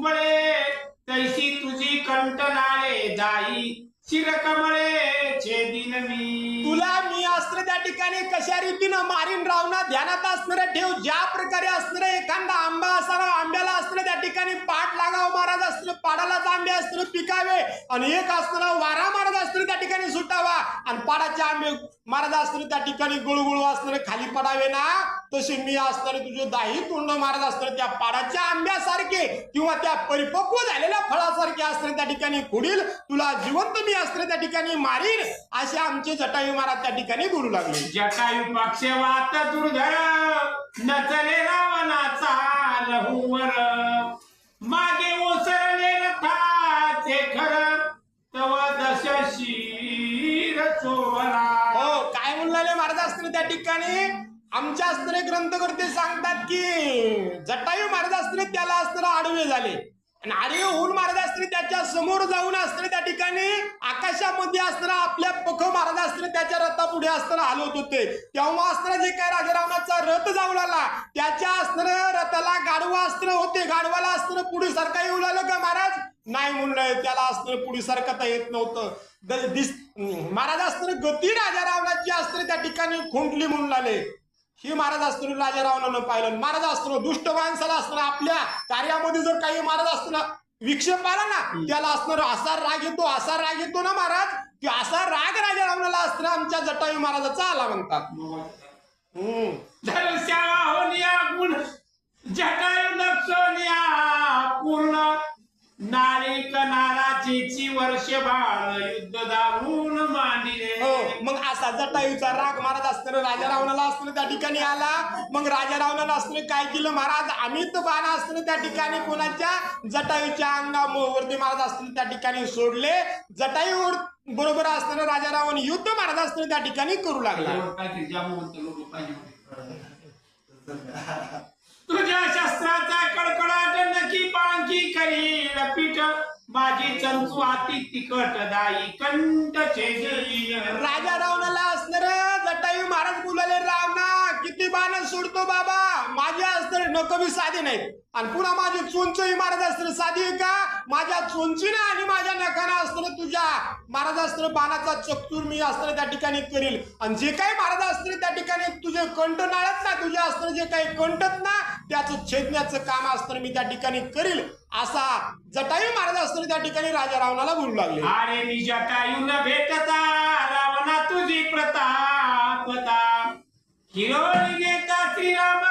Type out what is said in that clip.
उबळे तैसी तुझी कंटनाळे जाई. शिरकमळे छेदिन मी. तुला मी अस्त्र त्या ठिकाणी कशा रीतीनं मारीन रावणा ध्यानात असणार ठेव ज्या त्या ठिकाणी पाठ लागाव महाराज असतील पाडाला आंबे असतील पिकावे. आणि एक असताना वारा महाराज असतील त्या ठिकाणी सुटावा. आणि पाडाचे आंबे महाराज असतील त्या ठिकाणी गुळगुळू असणार खाली पडावे ना. तसे मी असणार तुझे दाही तोंड महाराज असणार त्या पाडाच्या आंब्यासारखे किंवा त्या परिपक्व झालेल्या फळासारखे असणार त्या ठिकाणी खुडील. तुला जिवंत मी असणार त्या ठिकाणी मारीन. असे आमचे जटायू महाराज त्या ठिकाणी बोलू लागले. जटायू पक्षवात दुर्धर नचले रावणाचा लहूवर शिर हो काय म्हणले महाराज असणार त्या ठिकाणी? आमच्या असणारे ग्रंथकर्ते सांगतात की जटायू महाराज त्याला अस्त्र आडवे झाले. आणि आडवे होऊन महाराज त्याच्यासमोर जाऊन असणारे त्या ठिकाणी आकाशामध्ये अस्त्र आपल्या पख महाराज असणारे त्याच्या रथापुढे असताना हलवत होते. तेव्हा अस्त्र जे काय राजारावणाचा रथ जाऊन आला त्याच्या रथाला गाडवा असणं होते. गाडवाला असणं पुढे सरका येऊ लागलं का महाराज? नाही म्हणलं त्याला असणं पुढे सरकता येत नव्हतं. दिस महाराज असणं गती राजा रावणाची असणं त्या ठिकाणी खुंटली म्हणून लागले. ही महाराज असताना राजा रावणानं पाहिलं. महाराज असताना दुष्ट माणसाला असताना आपल्या कार्यामध्ये जर काही महाराज असताना विक्षेप आला ना त्याला असणार असा राग येतो असा राग येतो ना महाराज की असा राग राजा रावणाला असताना आमच्या जटायू महाराजाचा आला म्हणतात. नारिक नाराचीची वर्ष बाळ युद्ध दारून मांडिले. हो मग असा जटायूचा राग महाराज असताना राजा रावणाला असताना त्या ठिकाणी आला. मग राजा रावणाला असताना काय केलं महाराज? अमित बाण असताना त्या ठिकाणी कोणाच्या? जटायूच्या अंगावरती महाराज असताना त्या ठिकाणी सोडले. जटायूवर बरोबर असताना राजा रावण युद्ध महाराज असताना त्या ठिकाणी करू लागला. माझी चंचू अति तिखट दाई कंठ छेदी राजा रावणाला असणार जटायू महाराज बोलाले रावणा किती बाण सोडतो बाबा? माझे असणार नको मी साधे नाही आणि पुन्हा माझी चोंचही महाराज असणार साधी आहे का? माझ्या चोंचीनं आणि माझ्या नखानं असणार तुझ्या महाराज असणार बाणाचा चक्तूर मी असणार त्या ठिकाणी करील. आणि जे काही महाराज असणार त्या ठिकाणी तुझे कंठ नाळत ना तुझे असणार जे काही कंठत ना त्याचं छेदण्याचं काम असताना मी त्या ठिकाणी करील असा जटायू महाराज असताना त्या ठिकाणी राजा रावणाला बोलू लागले. अरे मी न भेटता रावणा तुझी प्रतापता हिरोळी नेता श्रीराम